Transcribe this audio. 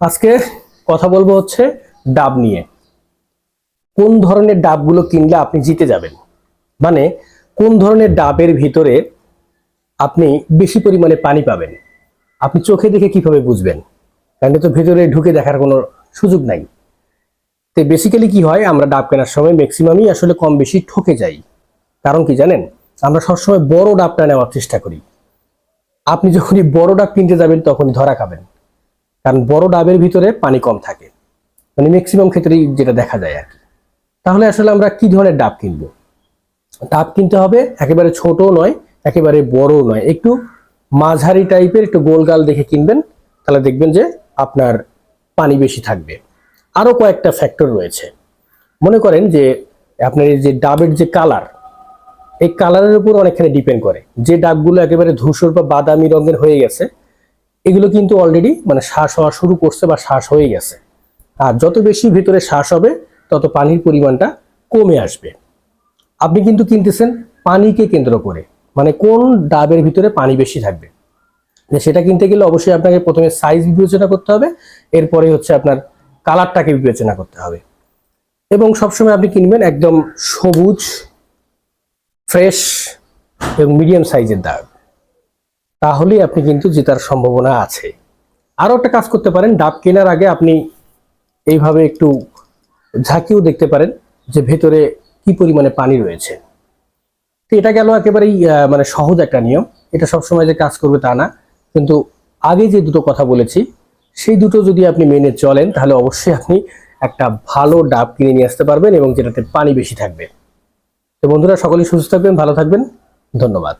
আজকে কথা বলব হচ্ছে ডাব নিয়ে। কোন ধরনের ডাবগুলো কিনলে আপনি জিতে যাবেন? মানে কোন ধরনের ডাবের ভিতরে আপনি বেশি পরিমাণে পানি পাবেন? আপনি চোখে দেখে কীভাবে বুঝবেন? কারণ তো ভিতরে ঢুকে দেখার কোনো সুযোগ নাই। তো বেসিক্যালি কি হয়, আমরা ডাব কেনার সময় ম্যাক্সিমামই আসলে কম বেশি ঠকে যাই। কারণ কি জানেন? আমরা সবসময় বড় ডাবটা নেওয়ার চেষ্টা করি। আপনি যখনই বড় ডাব কিনতে যাবেন, তখনই ধরা খাবেন। কারণ বড় ডাবের ভিতরে পানি কম থাকে। মানে ম্যাক্সিমাম ক্ষেত্রেই যেটা দেখা যায় আর কি। তাহলে আসলে আমরা কি ধরনের ডাব কিনবো? ডাব কিনতে হবে, একেবারে ছোট নয়, একেবারে বড় নয়। একটু মাঝারি টাইপের একটু গোলগাল দেখে কিনবেন, তাহলে দেখবেন যে আপনার পানি বেশি থাকবে। আরও কয়েকটা ফ্যাক্টর রয়েছে। মনে করেন যে আপনার এই যে ডাবের যে কালার এই কালারের উপর অনেকখানি ডিপেন্ড করে। যে ডাবগুলো একেবারে ধূসর বা বাদামি রঙের হয়ে গেছে এগুলো কিন্তু অলরেডি মানে শ্বাস হওয়া শুরু করছে বা শ্বাস হয়ে গেছে। আর যত বেশি ভিতরে শ্বাস হবে, তত পানির পরিমাণটা কমে আসবে। আপনি কিন্তু কিনতেছেন পানিকে কেন্দ্র করে মানে কোন ডাবের ভিতরে পানি বেশি থাকবে। সেটা কিনতে গেলে অবশ্যই আপনাকে প্রথমে সাইজ বিবেচনা করতে হবে, এরপরে হচ্ছে আপনার কালারটাকে বিবেচনা করতে হবে। এবং সবসময় আপনি কিনবেন একদম সবুজ ফ্রেশ এবং মিডিয়াম সাইজের ডাব। তাহলেই আপনি কিন্তু জেতার সম্ভাবনা আছে। আরও একটা কাজ করতে পারেন, ডাব কেনার আগে আপনি এইভাবে একটু ঝাঁকিয়েও দেখতে পারেন যে ভেতরে কি পরিমাণে পানি রয়েছে। তো এটা গেল একেবারেই মানে সহজ একটা নিয়ম। এটা সবসময় যে কাজ করবে তা না। কিন্তু আগে যে দুটো কথা বলেছি, সেই দুটো যদি আপনি মেনে চলেন, তাহলে অবশ্যই আপনি একটা ভালো ডাব কিনে নিয়ে আসতে পারবেন এবং যেটাতে পানি বেশি থাকবে। তো বন্ধুরা, সকলেই সুস্থ থাকবেন, ভালো থাকবেন। ধন্যবাদ।